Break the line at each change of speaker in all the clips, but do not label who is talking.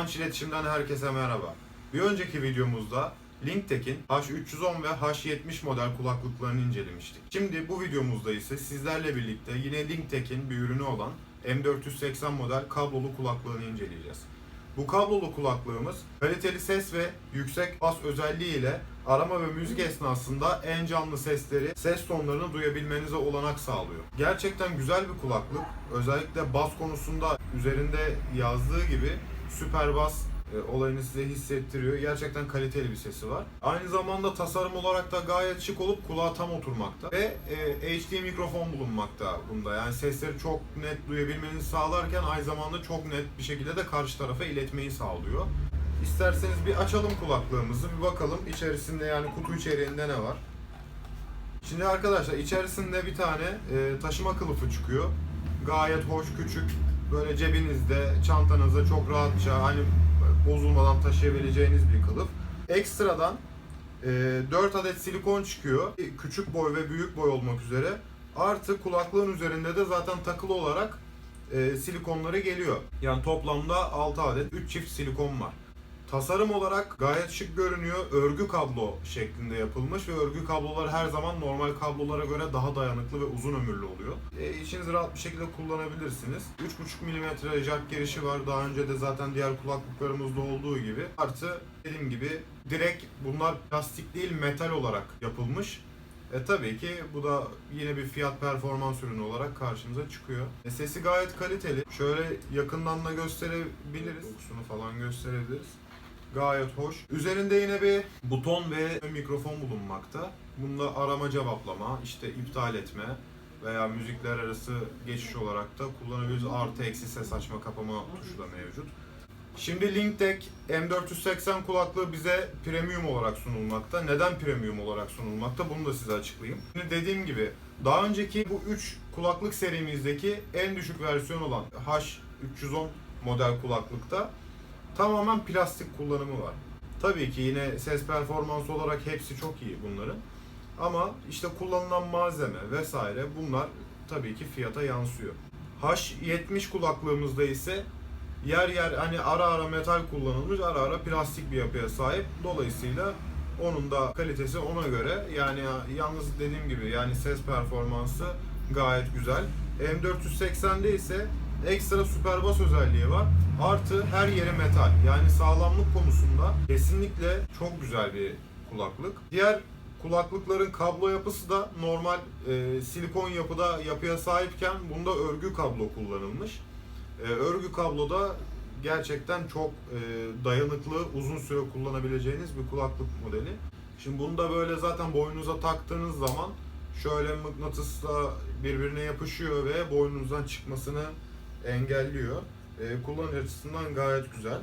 İletişimden herkese merhaba. Bir önceki videomuzda Linktek'in H310 ve H70 model kulaklıklarını incelemiştik. Şimdi bu videomuzda ise sizlerle birlikte yine Linktek'in bir ürünü olan M480 model kablolu kulaklığını inceleyeceğiz. Bu kablolu kulaklığımız kaliteli ses ve yüksek bas özelliği ile arama ve müzik esnasında en canlı sesleri, ses tonlarını duyabilmenize olanak sağlıyor. Gerçekten güzel bir kulaklık. Özellikle bas konusunda üzerinde yazdığı gibi süper bas olayını size hissettiriyor. Gerçekten kaliteli bir sesi var. Aynı zamanda tasarım olarak da gayet şık olup kulağa tam oturmakta. Ve e, HD mikrofon bulunmakta bunda. Yani sesleri çok net duyabilmenizi sağlarken aynı zamanda çok net bir şekilde de karşı tarafa iletmeyi sağlıyor. İsterseniz bir açalım kulaklığımızı bir bakalım içerisinde yani kutu içeriğinde ne var. Şimdi arkadaşlar içerisinde bir tane e, taşıma kılıfı çıkıyor. Gayet hoş küçük. Böyle cebinizde, çantanızda çok rahatça hani bozulmadan taşıyabileceğiniz bir kılıf. Ekstradan e, 4 adet silikon çıkıyor. Küçük boy ve büyük boy olmak üzere. Artı kulaklığın üzerinde de zaten takılı olarak e, silikonları geliyor. Yani toplamda 6 adet 3 çift silikon var. Tasarım olarak gayet şık görünüyor. Örgü kablo şeklinde yapılmış ve örgü kablolar her zaman normal kablolara göre daha dayanıklı ve uzun ömürlü oluyor. E, işinizi rahat bir şekilde kullanabilirsiniz. 3.5 mm jack girişi var. Daha önce de zaten diğer kulaklıklarımızda olduğu gibi. Artı dediğim gibi direkt bunlar plastik değil metal olarak yapılmış. E tabii ki bu da yine bir fiyat performans ürünü olarak karşımıza çıkıyor. E, sesi gayet kaliteli. Şöyle yakından da gösterebiliriz. Kokusunu falan gösterebiliriz. Gayet hoş. Üzerinde yine bir buton ve mikrofon bulunmakta. Bunda arama cevaplama, işte iptal etme veya müzikler arası geçiş olarak da kullanabiliriz. Artı eksi ses açma kapama tuşu da mevcut. Şimdi Linktek M480 kulaklığı bize premium olarak sunulmakta. Neden premium olarak sunulmakta? Bunu da size açıklayayım. Şimdi dediğim gibi daha önceki bu 3 kulaklık serimizdeki en düşük versiyon olan H310 model kulaklıkta tamamen plastik kullanımı var. Tabii ki yine ses performansı olarak hepsi çok iyi bunların. Ama işte kullanılan malzeme vesaire bunlar tabii ki fiyata yansıyor. H70 kulaklığımızda ise yer yer hani ara ara metal kullanılmış, ara ara plastik bir yapıya sahip. Dolayısıyla onun da kalitesi ona göre yani yalnız dediğim gibi yani ses performansı gayet güzel. M480'de ise ekstra süper bas özelliği var. Artı her yeri metal. Yani sağlamlık konusunda kesinlikle çok güzel bir kulaklık. Diğer kulaklıkların kablo yapısı da normal e, silikon yapıda yapıya sahipken bunda örgü kablo kullanılmış. E, örgü kablo da gerçekten çok e, dayanıklı, uzun süre kullanabileceğiniz bir kulaklık modeli. Şimdi bunu da böyle zaten boynunuza taktığınız zaman şöyle mıknatısla birbirine yapışıyor ve boynunuzdan çıkmasını engelliyor. E, kullanım açısından gayet güzel.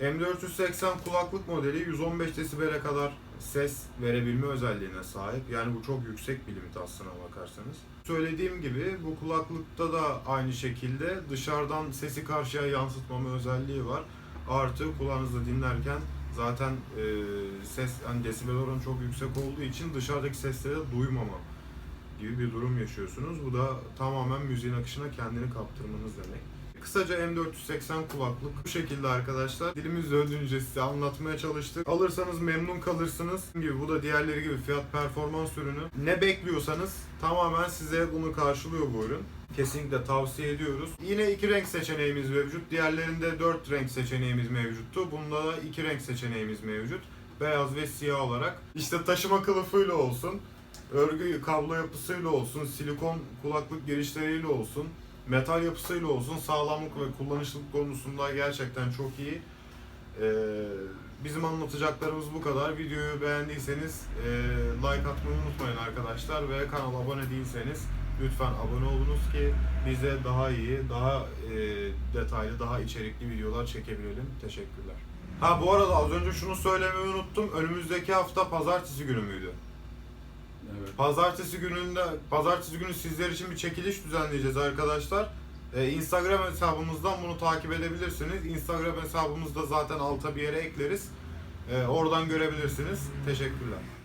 M480 kulaklık modeli 115 desibele kadar ses verebilme özelliğine sahip. Yani bu çok yüksek bir limit aslına bakarsanız. Söylediğim gibi bu kulaklıkta da aynı şekilde dışarıdan sesi karşıya yansıtmama özelliği var. Artı kulağınızda dinlerken zaten e, ses hani desibel oranı çok yüksek olduğu için dışarıdaki sesleri de duymama gibi bir durum yaşıyorsunuz. Bu da tamamen müziğin akışına kendini kaptırmanız demek. Kısaca M480 kulaklık bu şekilde arkadaşlar. Dilimiz döndüğünce size anlatmaya çalıştık. Alırsanız memnun kalırsınız. Gibi bu da diğerleri gibi fiyat performans ürünü. Ne bekliyorsanız tamamen size bunu karşılıyor bu ürün. Kesinlikle tavsiye ediyoruz. Yine iki renk seçeneğimiz mevcut. Diğerlerinde dört renk seçeneğimiz mevcuttu. Bunda da iki renk seçeneğimiz mevcut. Beyaz ve siyah olarak. İşte taşıma kılıfıyla olsun, örgü kablo yapısıyla olsun, silikon kulaklık girişleriyle olsun, metal yapısıyla olsun sağlamlık ve kullanışlılık konusunda gerçekten çok iyi. Ee, bizim anlatacaklarımız bu kadar. Videoyu beğendiyseniz e, like atmayı unutmayın arkadaşlar ve kanala abone değilseniz lütfen abone olunuz ki bize daha iyi, daha e, detaylı, daha içerikli videolar çekebilelim. Teşekkürler. Ha bu arada az önce şunu söylemeyi unuttum. Önümüzdeki hafta pazartesi günü müydü?
Evet.
Pazartesi gününde pazartesi günü sizler için bir çekiliş düzenleyeceğiz arkadaşlar. Ee, Instagram hesabımızdan bunu takip edebilirsiniz. Instagram hesabımızda zaten alta bir yere ekleriz. Ee, oradan görebilirsiniz. Teşekkürler.